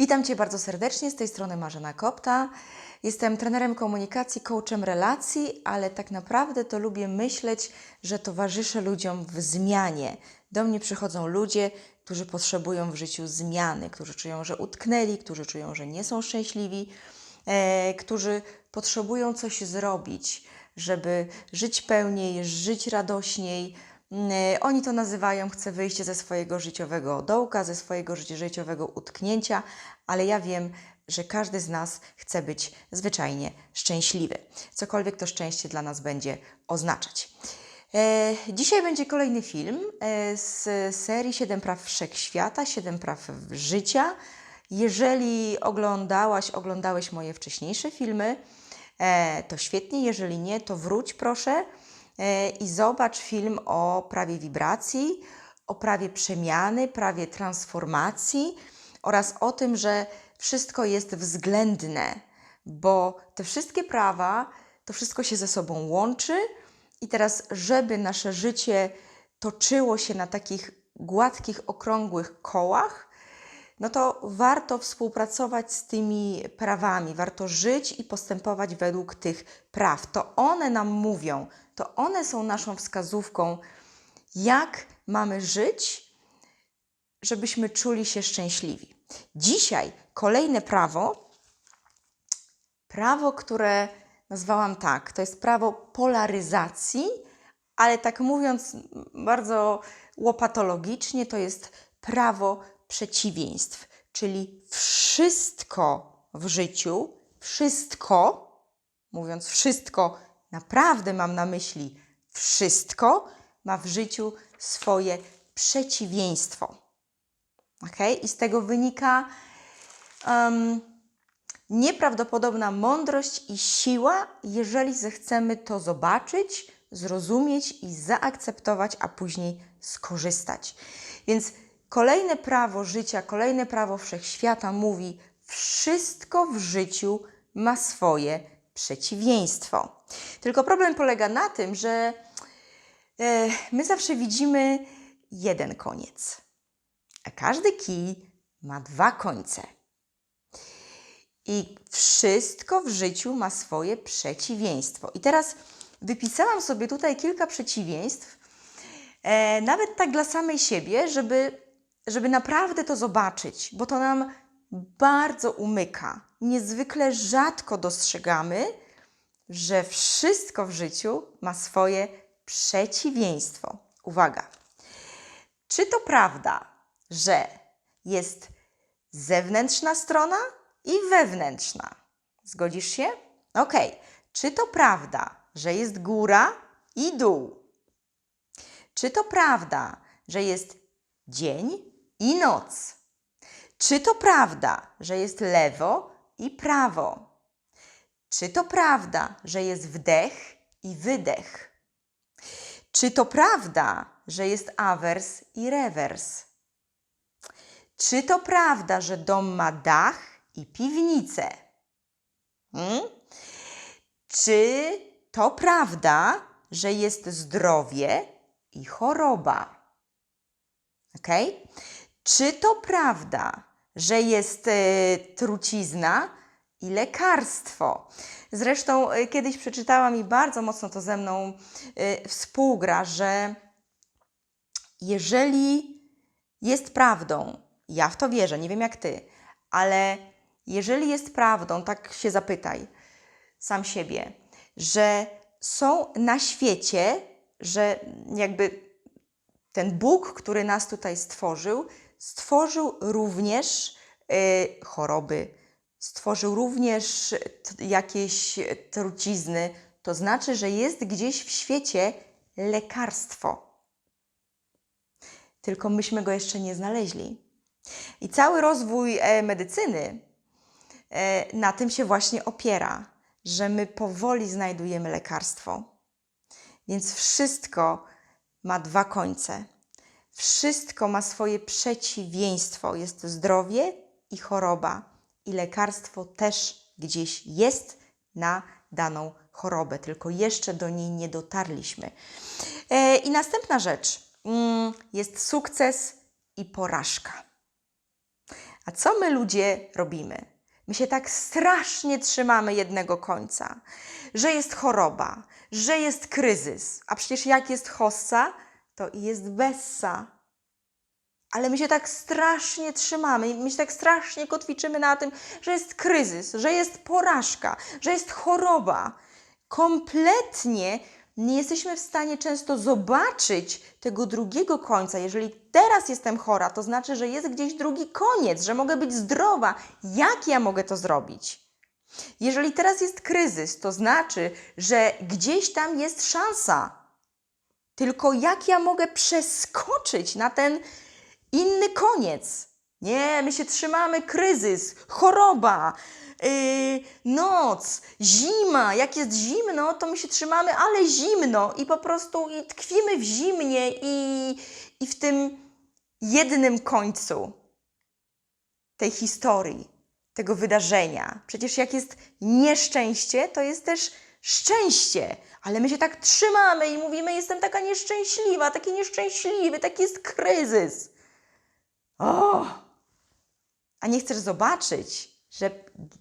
Witam Cię bardzo serdecznie, z tej strony Marzena Kopta. Jestem trenerem komunikacji, coachem relacji, ale tak naprawdę to lubię myśleć, że towarzyszę ludziom w zmianie. Do mnie przychodzą ludzie, którzy potrzebują w życiu zmiany, którzy czują, że utknęli, którzy czują, że nie są szczęśliwi, e, którzy potrzebują coś zrobić, żeby żyć pełniej, żyć radośniej. Mm, e, Oni to nazywają, chcę wyjście ze swojego życiowego dołka, ze swojego życi- życiowego utknięcia, ale ja wiem, że każdy z nas chce być zwyczajnie szczęśliwy. Cokolwiek to szczęście dla nas będzie oznaczać. E, dzisiaj będzie kolejny film e, z serii 7 praw wszechświata, 7 praw życia. Jeżeli oglądałaś, oglądałeś moje wcześniejsze filmy, to świetnie. Jeżeli nie, to wróć proszę i zobacz film o prawie wibracji, o prawie przemiany, prawie transformacji oraz o tym, że wszystko jest względne, bo te wszystkie prawa, to wszystko się ze sobą łączy. I teraz, żeby nasze życie toczyło się na takich gładkich, okrągłych kołach, no to warto współpracować z tymi prawami, warto żyć i postępować według tych praw. To one nam mówią, to one są naszą wskazówką, jak mamy żyć, żebyśmy czuli się szczęśliwi. Dzisiaj kolejne prawo, prawo, które nazwałam tak, to jest prawo polaryzacji, ale tak mówiąc bardzo łopatologicznie, to jest prawo przeciwieństw, czyli wszystko w życiu, wszystko, mówiąc wszystko, naprawdę mam na myśli wszystko, ma w życiu swoje przeciwieństwo. Ok? I z tego wynika um, nieprawdopodobna mądrość i siła, jeżeli zechcemy to zobaczyć, zrozumieć i zaakceptować, a później skorzystać. Więc kolejne prawo życia, kolejne prawo wszechświata mówi: wszystko w życiu ma swoje przeciwieństwo. Tylko problem polega na tym, że e, my zawsze widzimy jeden koniec, a każdy kij ma dwa końce. I wszystko w życiu ma swoje przeciwieństwo. I teraz wypisałam sobie tutaj kilka przeciwieństw, e, nawet tak dla samej siebie, żeby, żeby naprawdę to zobaczyć, bo to nam bardzo umyka. Niezwykle rzadko dostrzegamy, że wszystko w życiu ma swoje przeciwieństwo. Uwaga. Czy to prawda, że jest zewnętrzna strona i wewnętrzna? Zgodzisz się? Ok. Czy to prawda, że jest góra i dół? Czy to prawda, że jest dzień i noc? Czy to prawda, że jest lewo i prawo? Czy to prawda, że jest wdech i wydech? Czy to prawda, że jest awers i rewers? Czy to prawda, że dom ma dach i piwnicę? Hmm? Czy to prawda, że jest zdrowie i choroba? Ok? Czy to prawda, że jest e, trucizna i lekarstwo? Zresztą e, kiedyś przeczytałam i bardzo mocno to ze mną e, współgra, że jeżeli jest prawdą, ja w to wierzę, nie wiem jak ty, ale jeżeli jest prawdą, tak się zapytaj sam siebie, że są na świecie, że jakby ten Bóg, który nas tutaj stworzył, stworzył również y, choroby, stworzył również jakieś trucizny. To znaczy, że jest gdzieś w świecie lekarstwo. Tylko myśmy go jeszcze nie znaleźli. I cały rozwój e, medycyny e, na tym się właśnie opiera, że my powoli znajdujemy lekarstwo. Więc wszystko ma dwa końce. Wszystko ma swoje przeciwieństwo. Jest zdrowie i choroba. I lekarstwo też gdzieś jest na daną chorobę, tylko jeszcze do niej nie dotarliśmy. E, I następna rzecz mm, jest sukces i porażka. A co my ludzie robimy? My się tak strasznie trzymamy jednego końca, że jest choroba, że jest kryzys, a przecież jak jest hossa, to i jest wessa. Ale my się tak strasznie trzymamy, my się tak strasznie kotwiczymy na tym, że jest kryzys, że jest porażka, że jest choroba. Kompletnie nie jesteśmy w stanie często zobaczyć tego drugiego końca. Jeżeli teraz jestem chora, to znaczy, że jest gdzieś drugi koniec, że mogę być zdrowa. Jak ja mogę to zrobić? Jeżeli teraz jest kryzys, to znaczy, że gdzieś tam jest szansa. Tylko jak ja mogę przeskoczyć na ten inny koniec? Nie, my się trzymamy kryzys, choroba, yy, noc, zima. Jak jest zimno, to my się trzymamy, ale zimno i po prostu i tkwimy w zimnie i, i w tym jednym końcu tej historii, tego wydarzenia. Przecież jak jest nieszczęście, to jest też szczęście. Ale my się tak trzymamy i mówimy, jestem taka nieszczęśliwa, taki nieszczęśliwy, taki jest kryzys. O! A nie chcesz zobaczyć, że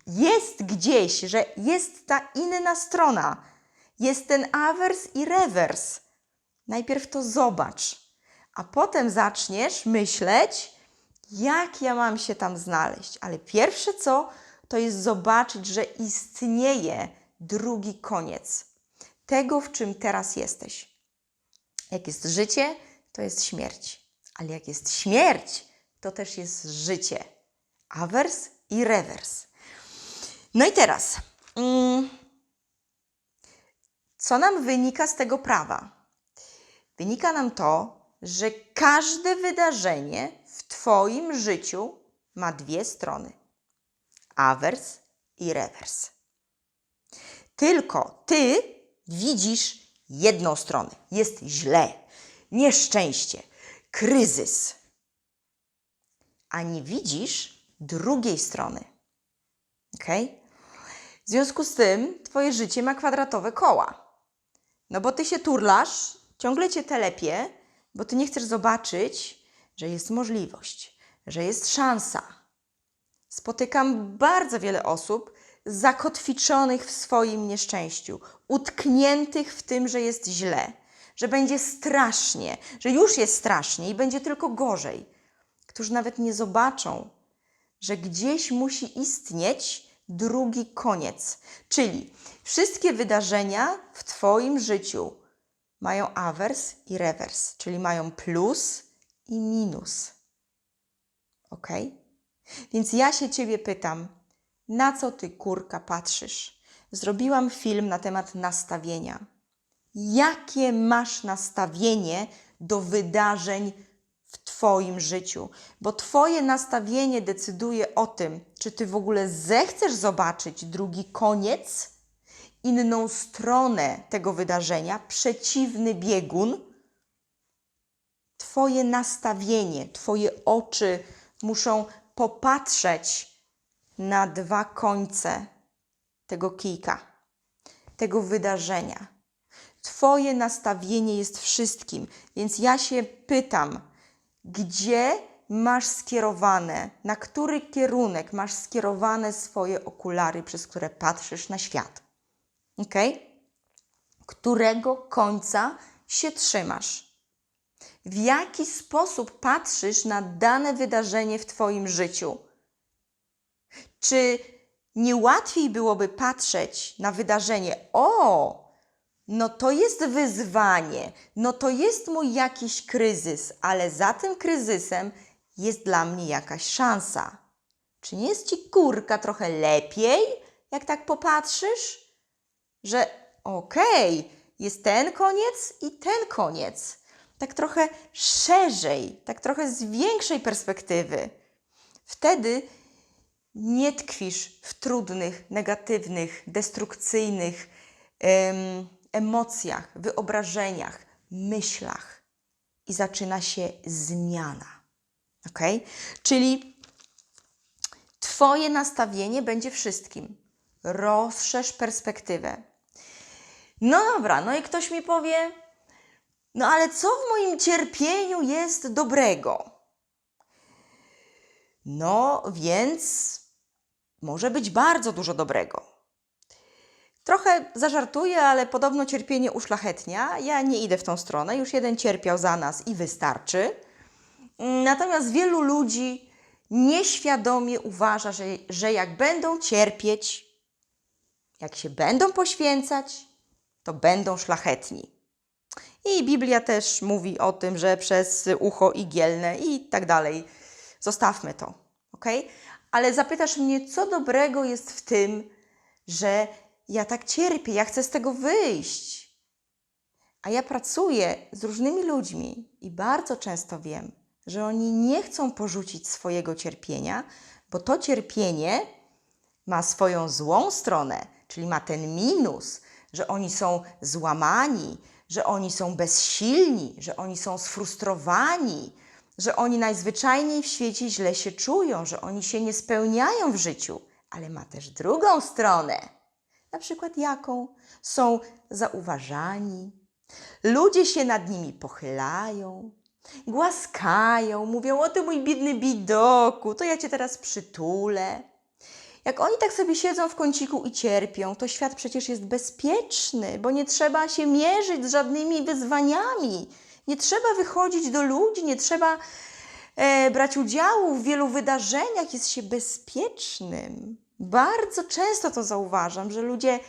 jest gdzieś, że jest ta inna strona. Jest ten awers i rewers. Najpierw to zobacz, a potem zaczniesz myśleć, jak ja mam się tam znaleźć. Ale pierwsze co, to jest zobaczyć, że istnieje drugi koniec tego, w czym teraz jesteś. Jak jest życie, to jest śmierć. Ale jak jest śmierć, to też jest życie. Awers i rewers. No i teraz, mm, co nam wynika z tego prawa? Wynika nam to, że każde wydarzenie w Twoim życiu ma dwie strony: awers i rewers. Tylko Ty widzisz jedną stronę. Jest źle, nieszczęście, kryzys, a nie widzisz drugiej strony. Ok? W związku z tym Twoje życie ma kwadratowe koła. No bo Ty się turlasz, ciągle Cię telepie, bo Ty nie chcesz zobaczyć, że jest możliwość, że jest szansa. Spotykam bardzo wiele osób zakotwiczonych w swoim nieszczęściu, utkniętych w tym, że jest źle, że będzie strasznie, że już jest strasznie i będzie tylko gorzej, którzy nawet nie zobaczą, że gdzieś musi istnieć drugi koniec. Czyli wszystkie wydarzenia w Twoim życiu mają awers i rewers, czyli mają plus i minus. Ok? Więc ja się Ciebie pytam, na co Ty, kurka, patrzysz? Zrobiłam film na temat nastawienia. Jakie masz nastawienie do wydarzeń w Twoim życiu? Bo Twoje nastawienie decyduje o tym, czy Ty w ogóle zechcesz zobaczyć drugi koniec, inną stronę tego wydarzenia, przeciwny biegun. Twoje nastawienie, Twoje oczy muszą popatrzeć na dwa końce tego kijka, tego wydarzenia. Twoje nastawienie jest wszystkim, więc ja się pytam, gdzie masz skierowane, na który kierunek masz skierowane swoje okulary, przez które patrzysz na świat? Ok? Którego końca się trzymasz? W jaki sposób patrzysz na dane wydarzenie w Twoim życiu? Czy nie łatwiej byłoby patrzeć na wydarzenie, o, no to jest wyzwanie, no to jest mój jakiś kryzys, ale za tym kryzysem jest dla mnie jakaś szansa. Czy nie jest ci kurka trochę lepiej, jak tak popatrzysz? Że okej, okay, jest ten koniec i ten koniec. Tak trochę szerzej, tak trochę z większej perspektywy. Wtedy nie tkwisz w trudnych, negatywnych, destrukcyjnych emocjach, wyobrażeniach, myślach i zaczyna się zmiana. Ok? Czyli Twoje nastawienie będzie wszystkim. Rozszerz perspektywę. No dobra, no i ktoś mi powie, no ale co w moim cierpieniu jest dobrego? No więc może być bardzo dużo dobrego. Trochę zażartuję, ale podobno cierpienie uszlachetnia. Ja nie idę w tą stronę. Już jeden cierpiał za nas i wystarczy. Natomiast wielu ludzi nieświadomie uważa, że, że jak będą cierpieć, jak się będą poświęcać, to będą szlachetni. I Biblia też mówi o tym, że przez ucho igielne i tak dalej. Zostawmy to, ok? Ale zapytasz mnie, co dobrego jest w tym, że ja tak cierpię, ja chcę z tego wyjść. A ja pracuję z różnymi ludźmi i bardzo często wiem, że oni nie chcą porzucić swojego cierpienia, bo to cierpienie ma swoją złą stronę, czyli ma ten minus, że oni są złamani, że oni są bezsilni, że oni są sfrustrowani, że oni najzwyczajniej w świecie źle się czują, że oni się nie spełniają w życiu, ale ma też drugą stronę. Na przykład jaką? Są zauważani, ludzie się nad nimi pochylają, głaskają, mówią: O ty mój biedny bidoku, to ja cię teraz przytulę. Jak oni tak sobie siedzą w kąciku i cierpią, to świat przecież jest bezpieczny, bo nie trzeba się mierzyć z żadnymi wyzwaniami. Nie trzeba wychodzić do ludzi, nie trzeba e, brać udziału w wielu wydarzeniach, jest się bezpiecznym. Bardzo często to zauważam, że ludzie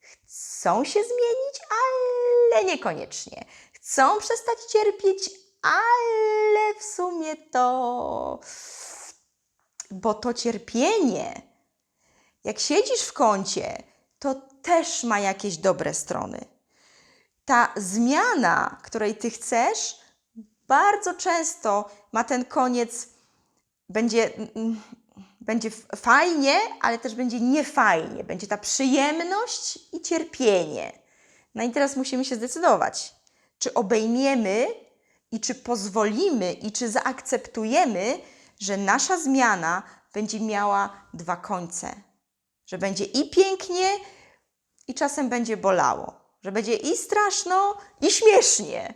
chcą się zmienić, ale niekoniecznie. Chcą przestać cierpieć, ale w sumie to. Bo to cierpienie, jak siedzisz w kącie, to też ma jakieś dobre strony. Ta zmiana, której ty chcesz, bardzo często ma ten koniec, będzie, mm, będzie fajnie, ale też będzie niefajnie. Będzie ta przyjemność i cierpienie. No i teraz musimy się zdecydować, czy obejmiemy i czy pozwolimy i czy zaakceptujemy, że nasza zmiana będzie miała dwa końce że będzie i pięknie, i czasem będzie bolało, że będzie i straszno, i śmiesznie.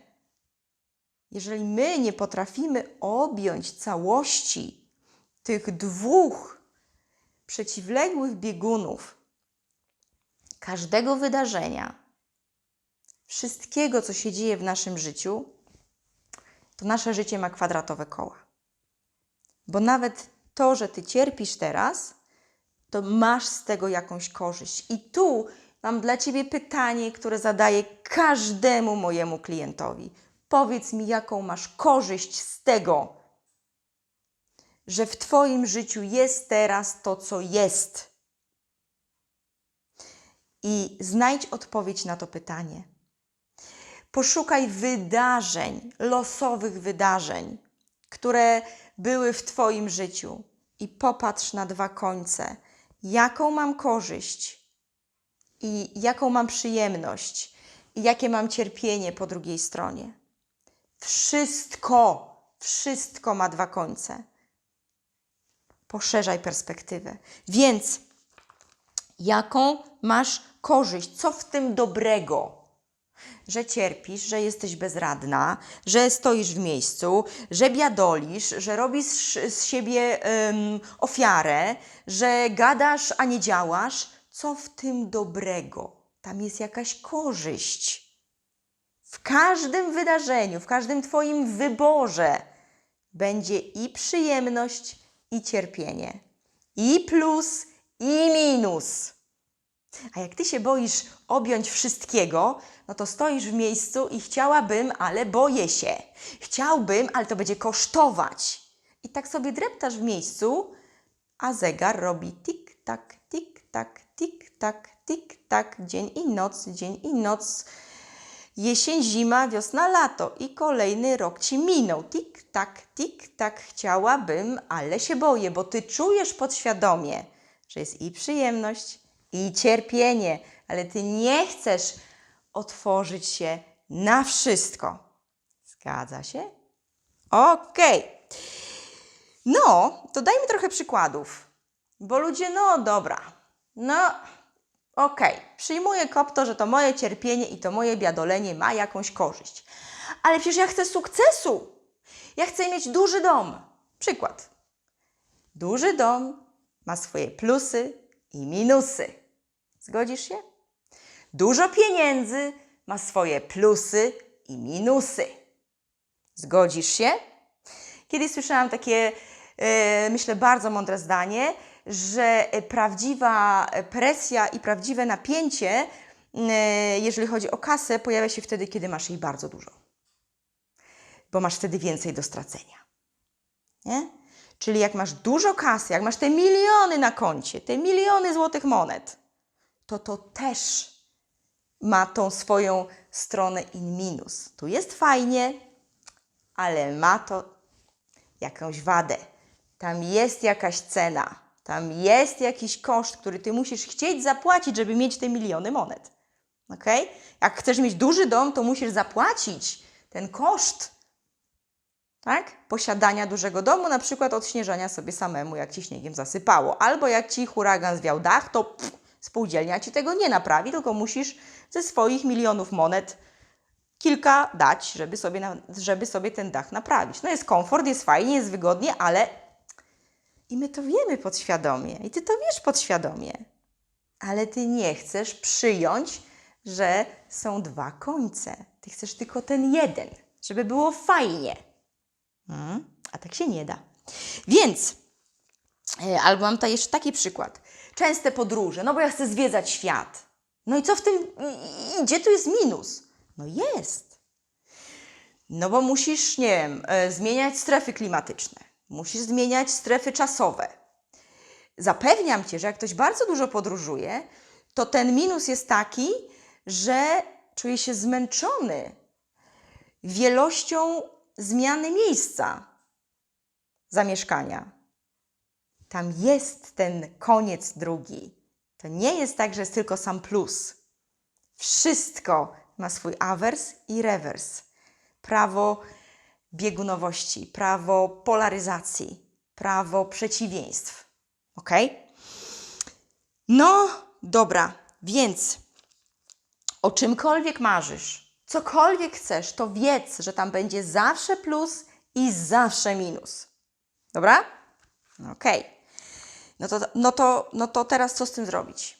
Jeżeli my nie potrafimy objąć całości tych dwóch przeciwległych biegunów, każdego wydarzenia, wszystkiego, co się dzieje w naszym życiu, to nasze życie ma kwadratowe koła. Bo nawet to, że ty cierpisz teraz, to masz z tego jakąś korzyść. I tu mam dla Ciebie pytanie, które zadaję każdemu mojemu klientowi. Powiedz mi, jaką masz korzyść z tego, że w Twoim życiu jest teraz to, co jest. I znajdź odpowiedź na to pytanie. Poszukaj wydarzeń, losowych wydarzeń, które były w Twoim życiu i popatrz na dwa końce jaką mam korzyść i jaką mam przyjemność i jakie mam cierpienie po drugiej stronie. Wszystko, wszystko ma dwa końce. Poszerzaj perspektywę. Więc jaką masz korzyść? Co w tym dobrego? że cierpisz, że jesteś bezradna, że stoisz w miejscu, że biadolisz, że robisz z siebie um, ofiarę, że gadasz, a nie działasz. Co w tym dobrego? Tam jest jakaś korzyść. W każdym wydarzeniu, w każdym Twoim wyborze będzie i przyjemność, i cierpienie, i plus, i minus. A jak ty się boisz objąć wszystkiego, no to stoisz w miejscu i chciałabym, ale boję się. Chciałbym, ale to będzie kosztować. I tak sobie dreptasz w miejscu, a zegar robi tik-tak, tik-tak, tik-tak, tik-tak, dzień i noc, dzień i noc. Jesień, zima, wiosna, lato i kolejny rok ci minął. Tik-tak, tik-tak, chciałabym, ale się boję, bo ty czujesz podświadomie, że jest i przyjemność, i cierpienie, ale ty nie chcesz otworzyć się na wszystko. Zgadza się? Okej. Okay. No, to dajmy trochę przykładów. Bo ludzie, no dobra, no okay. przyjmuję kopto, że to moje cierpienie i to moje biadolenie ma jakąś korzyść. Ale przecież ja chcę sukcesu. Ja chcę mieć duży dom. Przykład. Duży dom ma swoje plusy i minusy. Zgodzisz się? Dużo pieniędzy ma swoje plusy i minusy. Zgodzisz się? Kiedyś słyszałam takie, e, myślę, bardzo mądre zdanie, że e, prawdziwa presja i prawdziwe napięcie, e, jeżeli chodzi o kasę, pojawia się wtedy, kiedy masz jej bardzo dużo. Bo masz wtedy więcej do stracenia. Nie? Czyli jak masz dużo kasy, jak masz te miliony na koncie, te miliony złotych monet, to to też ma tą swoją stronę in minus. Tu jest fajnie, ale ma to jakąś wadę. Tam jest jakaś cena, tam jest jakiś koszt, który ty musisz chcieć zapłacić, żeby mieć te miliony monet. Ok? Jak chcesz mieć duży dom, to musisz zapłacić ten koszt tak? posiadania dużego domu, na przykład odśnieżania sobie samemu, jak ci śniegiem zasypało. Albo jak ci huragan zwiał dach, to pff, spółdzielnia ci tego nie naprawi, tylko musisz ze swoich milionów monet kilka dać, żeby sobie, na, żeby sobie ten dach naprawić. No jest komfort, jest fajnie, jest wygodnie, ale i my to wiemy podświadomie, i ty to wiesz podświadomie, ale ty nie chcesz przyjąć, że są dwa końce. Ty chcesz tylko ten jeden, żeby było fajnie. Mm, a tak się nie da. Więc, e, albo mam tutaj jeszcze taki przykład. Częste podróże, no bo ja chcę zwiedzać świat. No i co w tym idzie? Tu jest minus. No jest. No bo musisz, nie wiem, e, zmieniać strefy klimatyczne. Musisz zmieniać strefy czasowe. Zapewniam Cię, że jak ktoś bardzo dużo podróżuje, to ten minus jest taki, że czuje się zmęczony wielością zmiany miejsca zamieszkania. Tam jest ten koniec drugi. To nie jest tak, że jest tylko sam plus. Wszystko ma swój awers i rewers. Prawo biegunowości, prawo polaryzacji, prawo przeciwieństw. Ok? No, dobra, więc o czymkolwiek marzysz, cokolwiek chcesz, to wiedz, że tam będzie zawsze plus i zawsze minus. Dobra? Okej. No, to, no, to, no to teraz co z tym zrobić?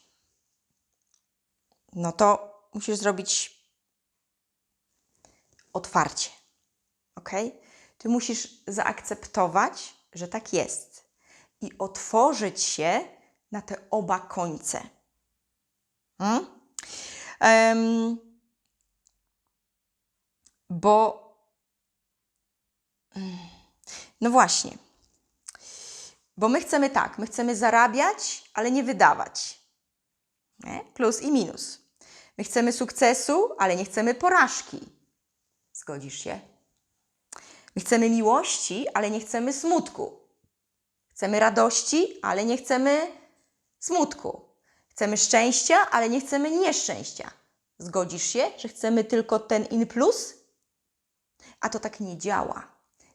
No to musisz zrobić otwarcie. Ok? Ty musisz zaakceptować, że tak jest i otworzyć się na te oba końce. Hmm? Em, bo. mm, No właśnie. Bo my chcemy tak, my chcemy zarabiać, ale nie wydawać. Nie? Plus i minus. My chcemy sukcesu, ale nie chcemy porażki. Zgodzisz się? My chcemy miłości, ale nie chcemy smutku. Chcemy radości, ale nie chcemy smutku. Chcemy szczęścia, ale nie chcemy nieszczęścia. Zgodzisz się, że chcemy tylko ten in plus? A to tak nie działa.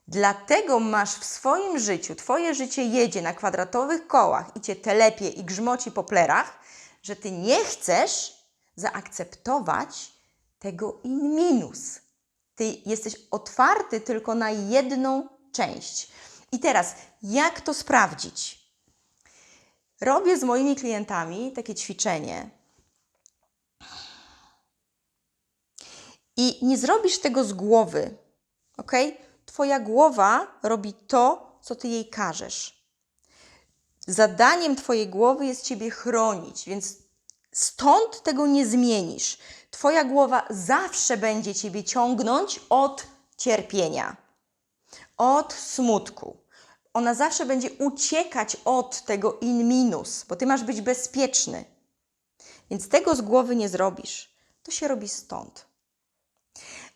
Dlatego masz w swoim życiu, twoje życie jedzie na kwadratowych kołach i cię telepie i grzmoci po plerach, że ty nie chcesz zaakceptować tego in minus. Ty jesteś otwarty tylko na jedną część. I teraz, jak to sprawdzić? Robię z moimi klientami takie ćwiczenie. I nie zrobisz tego z głowy, ok? Twoja głowa robi to, co ty jej każesz. Zadaniem Twojej głowy jest Ciebie chronić, więc stąd tego nie zmienisz. Twoja głowa zawsze będzie Ciebie ciągnąć od cierpienia, od smutku. Ona zawsze będzie uciekać od tego in minus, bo Ty masz być bezpieczny. Więc tego z głowy nie zrobisz. To się robi stąd.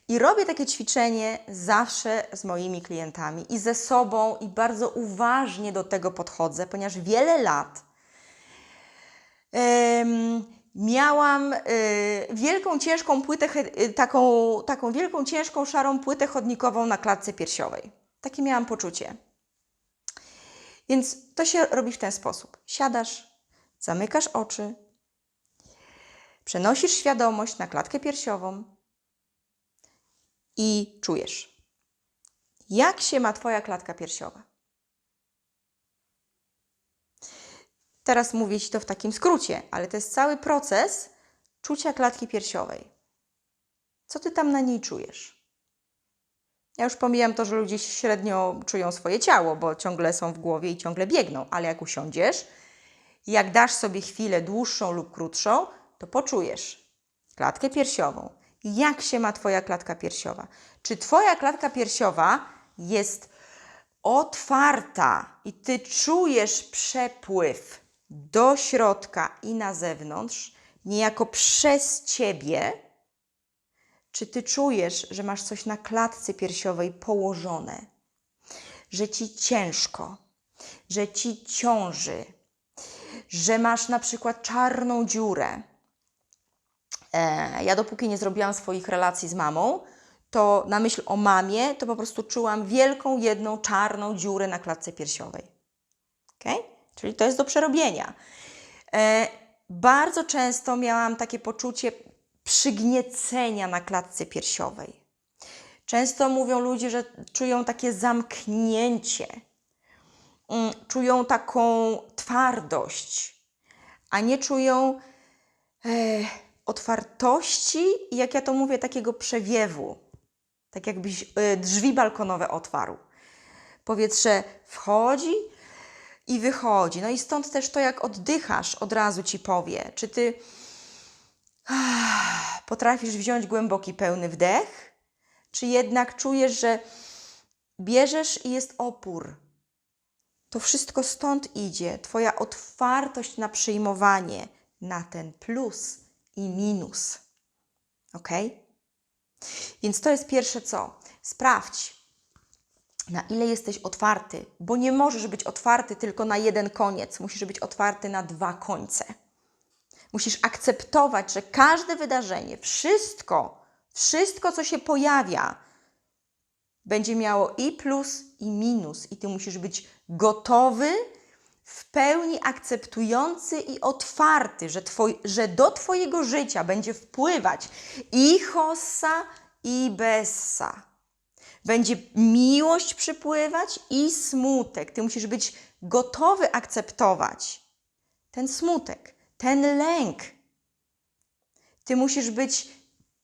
I robię takie ćwiczenie zawsze z moimi klientami i ze sobą, i bardzo uważnie do tego podchodzę, ponieważ wiele lat miałam y, wielką, ciężką płytę, y, taką, taką wielką, ciężką, szarą płytę chodnikową na klatce piersiowej. Takie miałam poczucie. Więc to się robi w ten sposób. Siadasz, zamykasz oczy, przenosisz świadomość na klatkę piersiową i czujesz, jak się ma Twoja klatka piersiowa. Teraz mówię Ci to w takim skrócie, ale to jest cały proces czucia klatki piersiowej. Co Ty tam na niej czujesz? Ja już pomijam to, że ludzie średnio czują swoje ciało, bo ciągle są w głowie i ciągle biegną, ale jak usiądziesz, jak dasz sobie chwilę dłuższą lub krótszą, to poczujesz klatkę piersiową. Jak się ma Twoja klatka piersiowa? Czy Twoja klatka piersiowa jest otwarta i Ty czujesz przepływ do środka i na zewnątrz, niejako przez Ciebie? Czy Ty czujesz, że masz coś na klatce piersiowej położone? Że Ci ciężko, że Ci ciąży, że masz na przykład czarną dziurę. E, ja dopóki nie zrobiłam swoich relacji z mamą, to na myśl o mamie, to po prostu czułam wielką, jedną czarną dziurę na klatce piersiowej. Okay? Czyli to jest do przerobienia. E, bardzo często miałam takie poczucie przygniecenia na klatce piersiowej. Często mówią ludzie, że czują takie zamknięcie, mm, czują taką twardość, a nie czują e, otwartości i jak ja to mówię, takiego przewiewu. Tak jakbyś e, drzwi balkonowe otwarł. Powietrze wchodzi i wychodzi. No i stąd też to, jak oddychasz, od razu ci powie, czy ty potrafisz wziąć głęboki, pełny wdech, czy jednak czujesz, że bierzesz i jest opór. To wszystko stąd idzie. Twoja otwartość na przyjmowanie, na ten plus i minus. Ok? Więc to jest pierwsze co. Sprawdź, na ile jesteś otwarty, bo nie możesz być otwarty tylko na jeden koniec, musisz być otwarty na dwa końce. Musisz akceptować, że każde wydarzenie, wszystko, wszystko, co się pojawia, będzie miało i plus, i minus, i ty musisz być gotowy, w pełni akceptujący i otwarty, że, że do Twojego życia będzie wpływać i hossa, i bessa. Będzie miłość przypływać i smutek. Ty musisz być gotowy akceptować ten smutek, ten lęk. Ty musisz być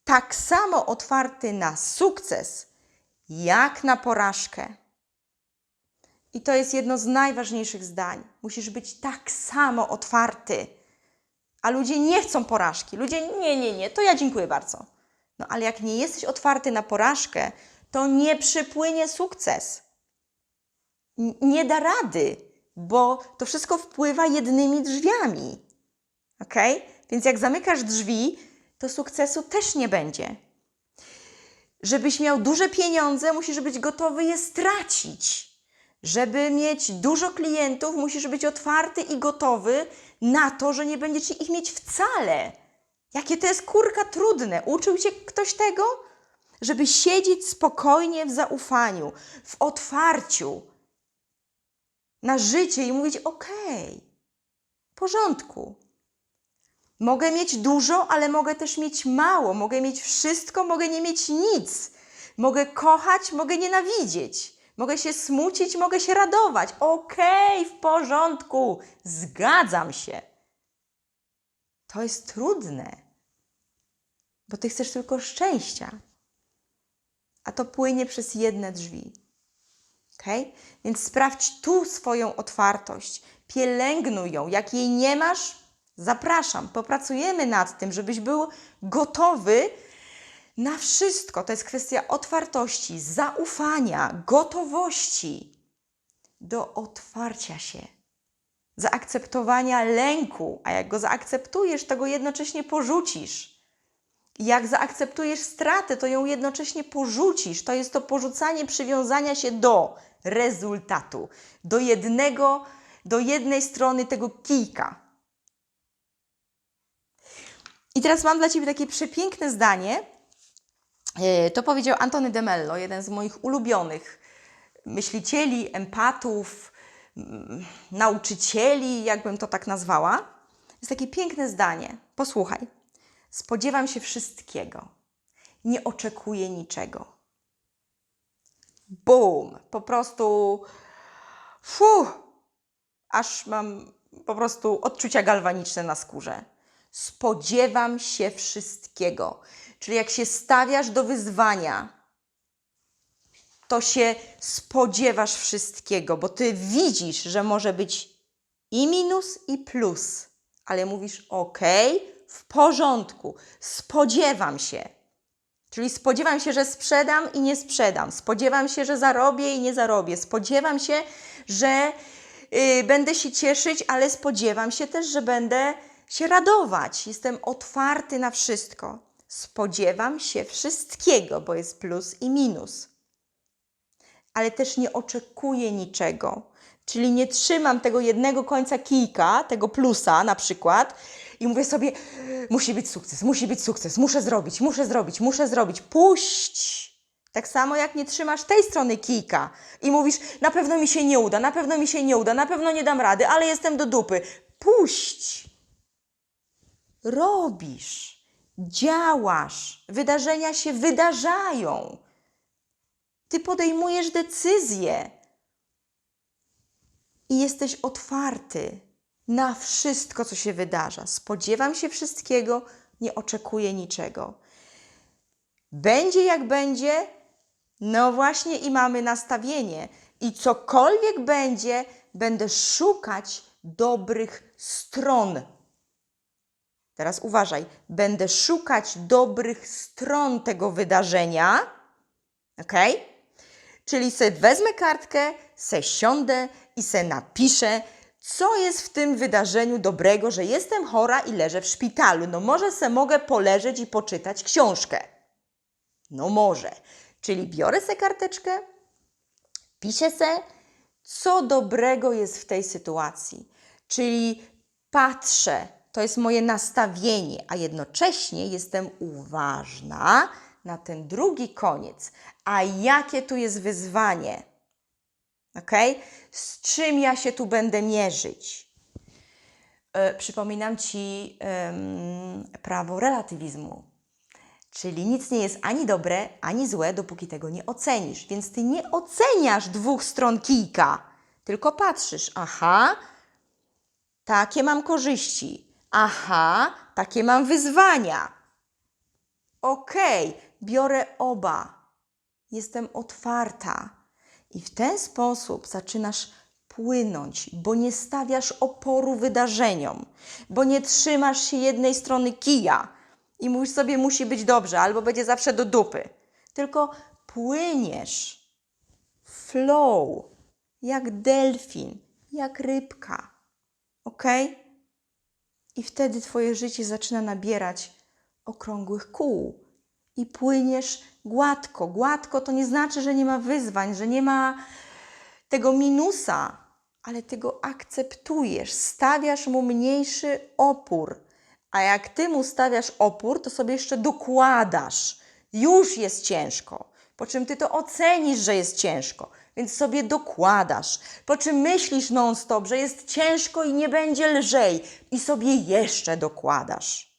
tak samo otwarty na sukces, jak na porażkę. I to jest jedno z najważniejszych zdań. Musisz być tak samo otwarty. A ludzie nie chcą porażki. Ludzie nie, nie, nie, to ja dziękuję bardzo. No ale jak nie jesteś otwarty na porażkę, to nie przypłynie sukces. Nie da rady, bo to wszystko wpływa jednymi drzwiami. Ok? Więc jak zamykasz drzwi, to sukcesu też nie będzie. Żebyś miał duże pieniądze, musisz być gotowy je stracić. Żeby mieć dużo klientów, musisz być otwarty i gotowy na to, że nie będziecie ich mieć wcale. Jakie to jest kurka trudne. Uczył cię ktoś tego? Żeby siedzieć spokojnie w zaufaniu, w otwarciu na życie i mówić: okej, w porządku. Mogę mieć dużo, ale mogę też mieć mało. Mogę mieć wszystko, mogę nie mieć nic. Mogę kochać, mogę nienawidzieć. Mogę się smucić, mogę się radować. Okej, w porządku, zgadzam się. To jest trudne, bo ty chcesz tylko szczęścia, a to płynie przez jedne drzwi. Okay? Więc sprawdź tu swoją otwartość, pielęgnuj ją. Jak jej nie masz, zapraszam, popracujemy nad tym, żebyś był gotowy na wszystko. To jest kwestia otwartości, zaufania, gotowości do otwarcia się, zaakceptowania lęku, a jak go zaakceptujesz, to go jednocześnie porzucisz. Jak zaakceptujesz stratę, to ją jednocześnie porzucisz. To jest to porzucanie przywiązania się do rezultatu, do jednego, do jednej strony tego kijka. I teraz mam dla Ciebie takie przepiękne zdanie. E, To powiedział Antony de Mello, jeden z moich ulubionych myślicieli, empatów, mm, nauczycieli, jakbym to tak nazwała. Jest takie piękne zdanie. Posłuchaj. Spodziewam się wszystkiego. Nie oczekuję niczego. Bum! Po prostu. Fuh! Aż mam po prostu odczucia galwaniczne na skórze. Spodziewam się wszystkiego. Czyli jak się stawiasz do wyzwania, to się spodziewasz wszystkiego, bo ty widzisz, że może być i minus, i plus, ale mówisz: OK, w porządku, spodziewam się. Czyli spodziewam się, że sprzedam i nie sprzedam. Spodziewam się, że zarobię i nie zarobię. Spodziewam się, że y, będę się cieszyć, ale spodziewam się też, że będę się radować. Jestem otwarty na wszystko. Spodziewam się wszystkiego, bo jest plus i minus. Ale też nie oczekuję niczego. Czyli nie trzymam tego jednego końca kijka, tego plusa na przykład, i mówię sobie, musi być sukces, musi być sukces, muszę zrobić, muszę zrobić, muszę zrobić. Puść! Tak samo jak nie trzymasz tej strony kijka i mówisz, na pewno mi się nie uda, na pewno mi się nie uda, na pewno nie dam rady, ale jestem do dupy. Puść! Robisz, działasz, wydarzenia się wydarzają. Ty podejmujesz decyzje i jesteś otwarty na wszystko, co się wydarza. Spodziewam się wszystkiego, nie oczekuję niczego. Będzie jak będzie, no właśnie i mamy nastawienie. I cokolwiek będzie, będę szukać dobrych stron. Teraz uważaj, będę szukać dobrych stron tego wydarzenia. Ok? Czyli se wezmę kartkę, se siądę i se napiszę, co jest w tym wydarzeniu dobrego, że jestem chora i leżę w szpitalu. No może se mogę poleżeć i poczytać książkę. No może. Czyli biorę se karteczkę, piszę se, co dobrego jest w tej sytuacji. Czyli patrzę, to jest moje nastawienie, a jednocześnie jestem uważna na ten drugi koniec. A jakie tu jest wyzwanie? Ok? Z czym ja się tu będę mierzyć? E, przypominam Ci em, prawo relatywizmu. Czyli nic nie jest ani dobre, ani złe, dopóki tego nie ocenisz. Więc ty nie oceniasz dwóch stron kijka, tylko patrzysz, aha, takie mam korzyści, aha, takie mam wyzwania. Okej, biorę oba. Jestem otwarta. I w ten sposób zaczynasz płynąć, bo nie stawiasz oporu wydarzeniom, bo nie trzymasz się jednej strony kija i mówisz sobie, musi być dobrze, albo będzie zawsze do dupy. Tylko płyniesz, flow, jak delfin, jak rybka. Ok? I wtedy Twoje życie zaczyna nabierać okrągłych kół i płyniesz gładko. Gładko to nie znaczy, że nie ma wyzwań, że nie ma tego minusa, ale ty go akceptujesz, stawiasz mu mniejszy opór. A jak ty mu stawiasz opór, to sobie jeszcze dokładasz. Już jest ciężko. Po czym ty to ocenisz, że jest ciężko, więc sobie dokładasz. Po czym myślisz non-stop, że jest ciężko i nie będzie lżej, i sobie jeszcze dokładasz.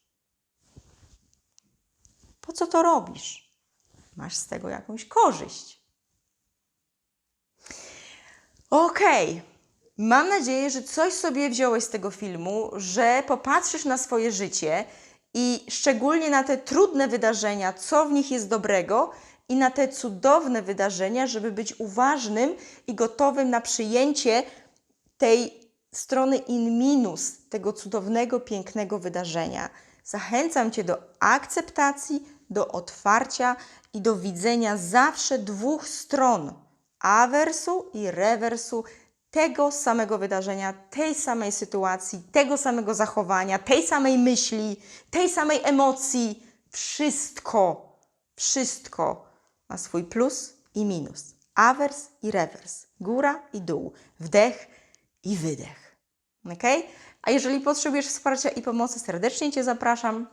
Co to robisz? Masz z tego jakąś korzyść. Okej. Mam nadzieję, że coś sobie wziąłeś z tego filmu, że popatrzysz na swoje życie i szczególnie na te trudne wydarzenia, co w nich jest dobrego, i na te cudowne wydarzenia, żeby być uważnym i gotowym na przyjęcie tej strony in minus, tego cudownego, pięknego wydarzenia. Zachęcam Cię do akceptacji, do otwarcia i do widzenia zawsze dwóch stron awersu i rewersu tego samego wydarzenia, tej samej sytuacji, tego samego zachowania, tej samej myśli, tej samej emocji. Wszystko, wszystko ma swój plus i minus. Awers i rewers, góra i dół, wdech i wydech. Ok? A jeżeli potrzebujesz wsparcia i pomocy, serdecznie Cię zapraszam.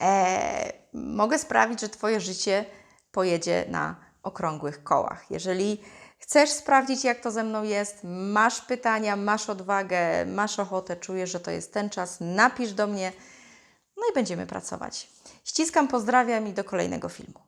E, mogę sprawić, że Twoje życie pojedzie na okrągłych kołach. Jeżeli chcesz sprawdzić, jak to ze mną jest, masz pytania, masz odwagę, masz ochotę, czujesz, że to jest ten czas, napisz do mnie, no i będziemy pracować. Ściskam, pozdrawiam i do kolejnego filmu.